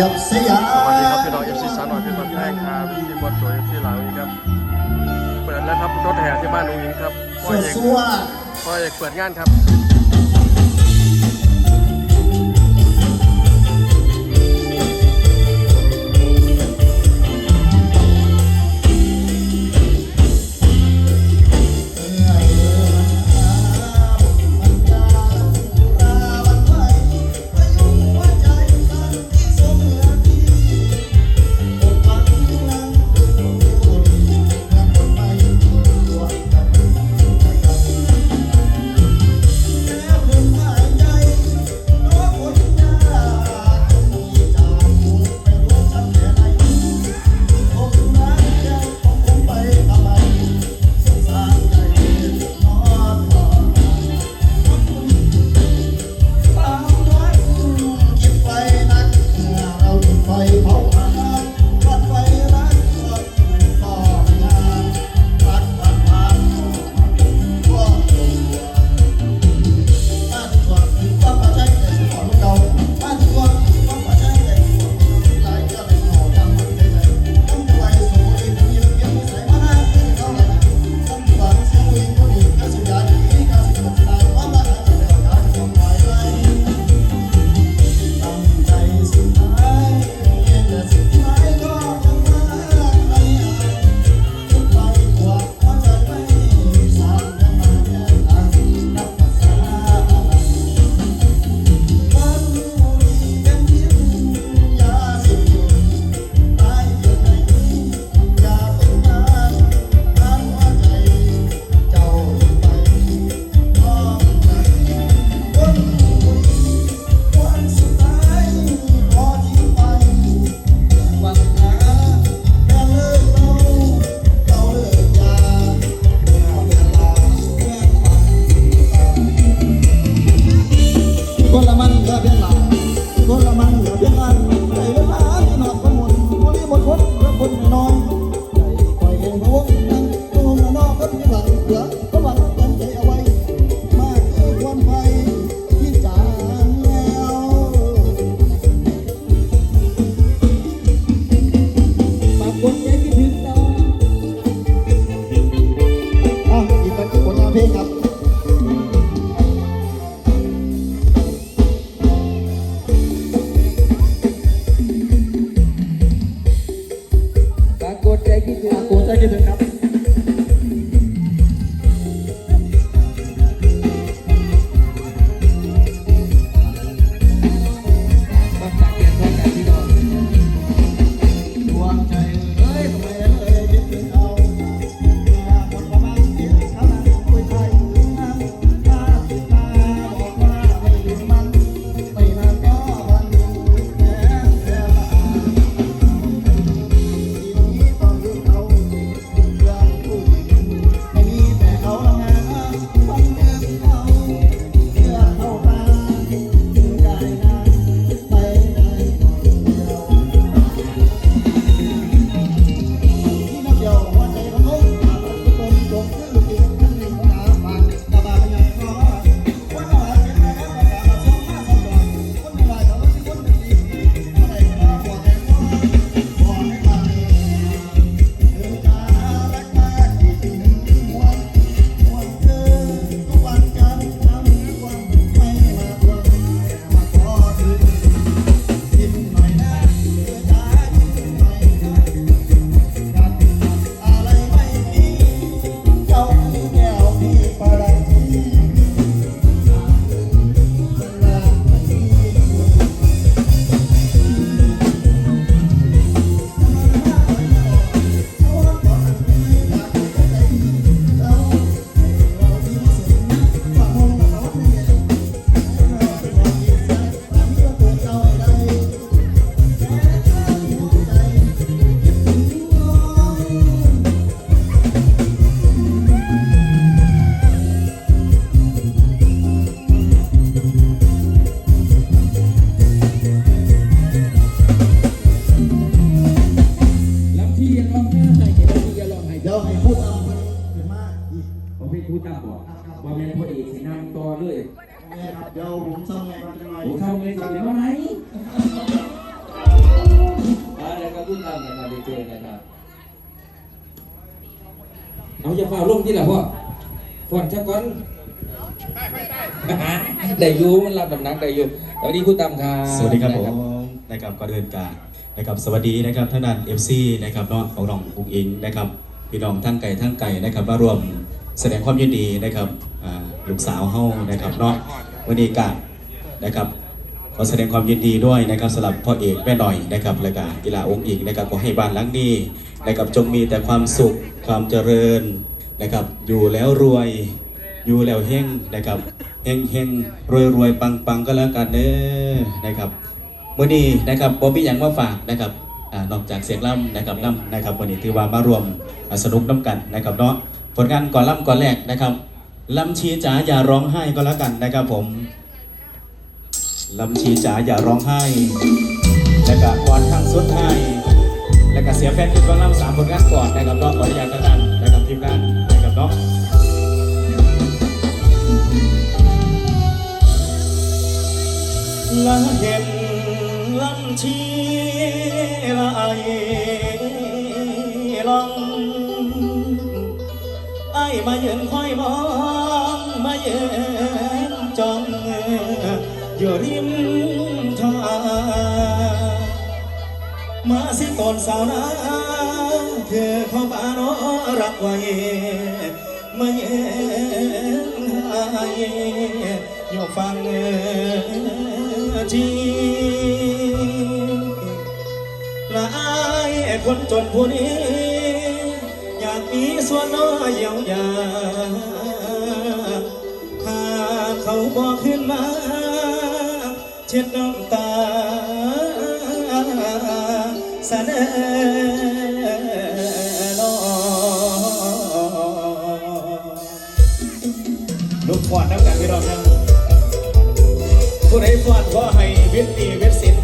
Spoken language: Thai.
สวัสดีครับพี่น้องเอฟซีสามหน่อยพี่บอลแท่งครับพี่บอลโจยเอฟซีหลังนี้ครับเปิดแล้วครับรถแห่ที่บ้านลุงยิงครับพ่อเอกพ่อเอกเปิดงานครับ คิดถึงกูจะคิดถึงครับ เดี๋ยวผมซ่อมให้ครับจังน่อยผมทำเลยสิเดี๋ยวไหนอะไรก็รุ่นนั้นนะครับเด็กๆนะครับเอาอย่าฝ่าลุ้มที่ไหนพ่อฝนชักก้อนได้ยูมันรับนำนักได้ยูสวัสดีผู้ตามครับสวัสดีครับผมนะครับก็เดินการนะครับสวัสดีนะครับท่านนันเอฟซีนะครับน้องของน้องอุ้งอิงนะครับพี่น้องทั้งไก่ทั้งไก่นะครับมาร่วม แสดงความยินดีนะครับลูกสาวเฮานะครับเนาะวันนี้กานะครับขอแสดงความยินดีด้วยนะครับสำหรับพ่อเอกแม่หน่อยนะครับและกากีฬาองค์อิงนะครับขอให้บ้านหลังนี้นะครับจงมีแต่ความสุขความเจริญนะครับ อยู่แล้วรวยอยู่แล้วเฮงนะครับเฮงเฮงรวยรวยปังปังก็แล้วกันเด้อนะครับวันนี้นะครับบอบี้ยังมาฝากนะครับนอกจากเสียงล่ำนะครับล่ำนะครับวันนี้ถือว่ามารวมสนุกน้ำกันนะครับเนาะ ลงานก่อนล่ำก่อนแรกนะครับลำชีจ๋าอย่าร้องไห้ก็แล้วกันนะครับผมลำชีจ๋าอย่าร้องไห้ แล้วก็ก่อนข้างสุดท้ายแล้วก็เสียแฟนคือก่อนล่ำสามผลงานก่อนนะครับเนาะขออนุญาตท่านนะครับทีมงานนะครับเนาะละเห็นลำชีละไอ มายืนคอยมองมายืนจ้องอยู่ริมทางมาสิตอนสาวนาเธอเข้ามาโนรักไว้มาเย็นหายอยู่ฟังทีละอายคนจนผู้นี้ มีส่วนน้อยเยียวยาถ้าเขาบอกขึ้นมา เช็ดน้ำตาเสนอน้องลูกฟอดน้ำกันพี่รองนะผู้ใดฟอดก็ให้เวทตีเวทสิน